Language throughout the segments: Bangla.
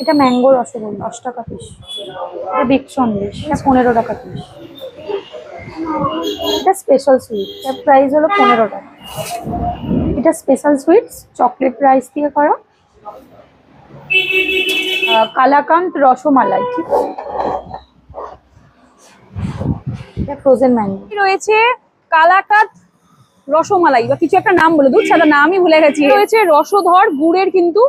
এটা ম্যাঙ্গো রসগোল্লা দশ টাকা পিস এটা বিগ সন্দেশ এটা পনেরো টাকা পিস এটা স্পেশাল সুইট এর প্রাইস হলো পনেরো টাকা। এটা স্পেশাল সুইটস চকলেট রাইস দিয়ে করা। কালাকান্ত রসমালাই, ঠিক এটা ফ্রোজেন ম্যাঙ্গো রয়েছে কালাকাত রসমালাই, বা কিছু একটা নাম বলে, দুধ সাদা নামই ভুলে গেছি। রয়েছে রসধর গুড়ের কিন্তু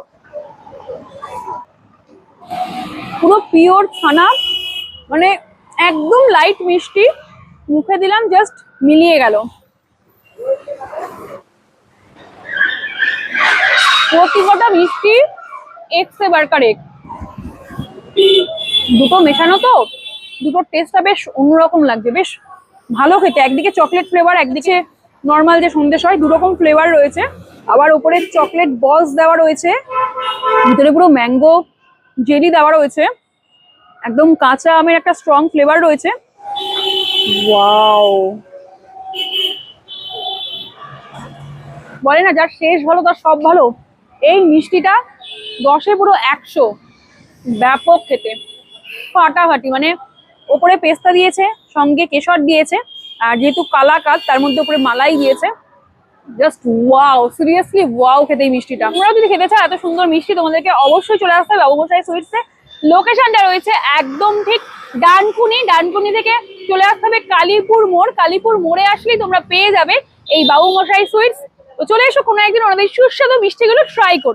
পুরো পিওর ছানা মানে একদম লাইট মিষ্টি। মুখে দিলাম জাস্ট মিলিয়ে গেল। প্রতি কটা মিষ্টি এক্স বার্কার এক দুটো মেশানো তো, দুটোর টেস্টটা বেশ অন্যরকম লাগছে, বেশ ভালো খেতে। একদিকে চকলেট ফ্লেভার একদিকে নর্মাল যে সন্দেশ হয়, দুরকম ফ্লেভার রয়েছে। আবার উপরে চকলেট বলস দেওয়া রয়েছে, ভিতরে পুরো ম্যাঙ্গো জেলি দেওয়া রয়েছে। একদম কাঁচা আমের একটা স্ট্রং ফ্লেভার রয়েছে। ওয়াও বলে না, যার শেষ ভালো, তার সব ভালো। এই মিষ্টিটা দশে পুরো একশো। ব্যাপক খেতে। ফাটাফাটি মানে ওপরে পেস্তা দিয়েছে, সঙ্গে কেশর দিয়েছে, আর যেহেতু কালাকাত তার মধ্যে উপরে মালাই দিয়েছে। জাস্ট ওয়াও সিরিয়াসলি ওয়াও খেতে এই মিষ্টিটা। তোমরা যদি খেতে চাও, এত সুন্দর মিষ্টি, তোমাদেরকে অবশ্যই চলে আসতে হবে বাবুমশাই সুইটসে লোকেশনটা রয়েছে একদম ঠিক ডানকুনি। ডানকুনি থেকে চলে আসতে হবে কালীপুর মোড়। কালীপুর মোড়ে আসলেই তোমরা পেয়ে যাবে এই বাবু মশাই সুইটস। তো চলে এসো কোনো একদিন ওনাদের সুস্বাদু মিষ্টিগুলো ট্রাই করতে।